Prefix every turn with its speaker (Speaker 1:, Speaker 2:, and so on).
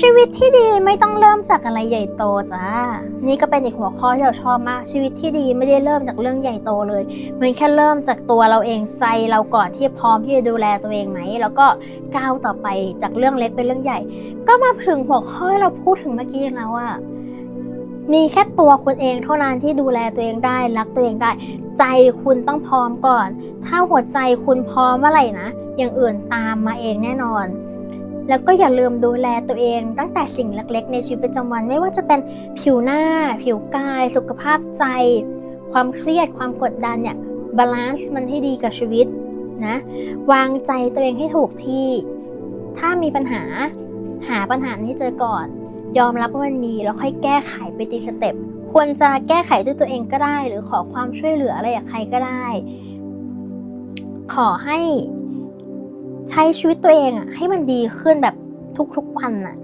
Speaker 1: ชีวิตที่ดีไม่ต้องเริ่มจากอะไรใหญ่โตจ้า นี่ก็เป็นอีกหัวข้อที่เราชอบมาก ชีวิตที่ดีไม่ได้เริ่มจากเรื่องใหญ่โตเลย มันแค่เริ่มจากตัวเราเองใจเราก่อนที่พร้อมที่จะดูแลตัวเองไหม แล้วก็ก้าวต่อไปจากเรื่องเล็กเป็นเรื่องใหญ่ ก็มาถึงหัวข้อที่เราพูดถึงเมื่อกี้แล้วว่า มีแค่ตัวคุณเองเท่านั้นที่ดูแลตัวเองได้รักตัวเองได้ ใจคุณต้องพร้อมก่อน ถ้าหัวใจคุณพร้อมเมื่อไหร่นะ อย่างอื่นตามมาเองแน่นอน แล้วก็อย่าลืมดูแลตัวเอง ตั้งแต่สิ่งเล็กๆ ในชีวิตประจำวันไม่ว่าจะเป็นผิวหน้า ผิวกาย สุขภาพใจ ความเครียดความกดดันเนี่ยบาลานซ์มันให้ดีกับชีวิตนะวางใจตัวเองให้ถูกที่ ถ้ามีปัญหาหาปัญหาให้เจอก่อน ยอมรับว่ามันมีแล้วค่อยแก้ไขไปทีสเต็ปควรจะแก้ไขด้วยตัวเองก็ได้ หรือขอความช่วยเหลืออะไรจากใครก็ได้ ขอให้ ใช้ชีวิตตัวเองอะให้มันดีขึ้นแบบทุกๆวันอะ